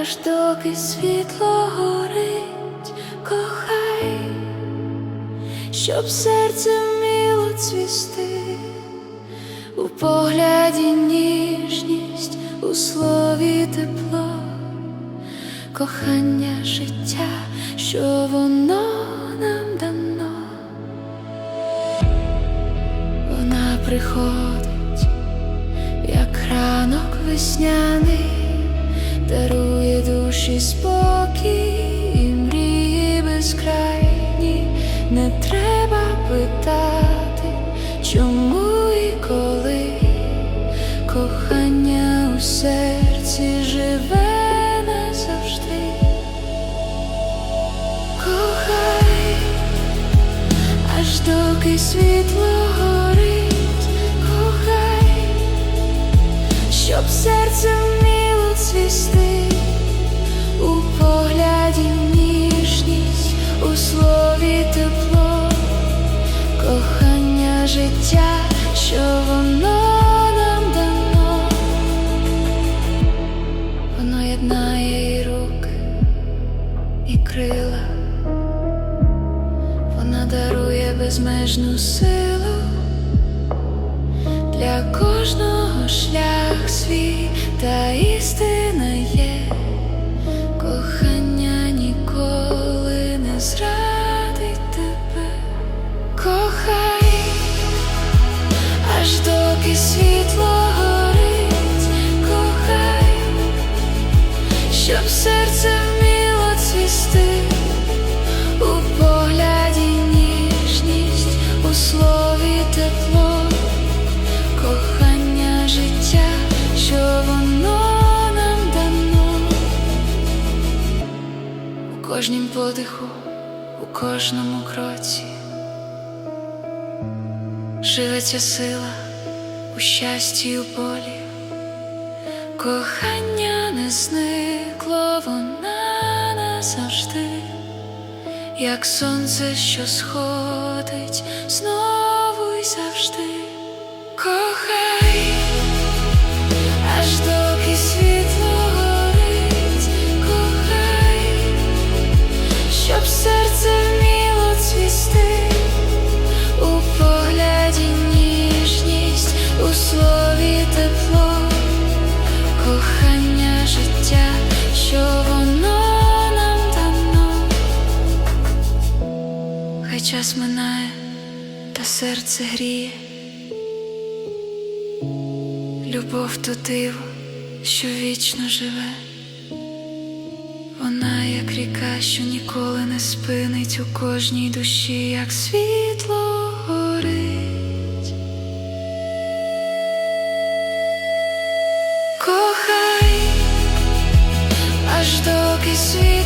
доки світло горить, кохай, щоб серце вміло цвісти, у погляді ніжність, у слові тепло, кохання життя, що воно нам дано. Вона приходить, як ранок весняний, дарує душі спокій і мрії безкрайні. Не треба питати, чому і коли кохання у серці живе назавжди. Кохай аж доки світло горить, кохай, щоб серце вміло цвісти, життя, що воно нам дано, воно єднає і руки, і крила. Вона дарує безмежну силу для кожного шлях свій світло горить, кохай, щоб серце вміло цвісти. У погляді ніжність, у слові тепло, кохання життя, що воно нам дано, у кожнім подиху, у кожному кроці, живеться сила у болі, кохання не зникло, вона назавжди. Як сонце, що сходить знову й завжди, Хай час минає, та серце гріє, любов то диво, що вічно живе, вона, як ріка, що ніколи не спинить у кожній душі, як світло горить. Кохай аж доки світ.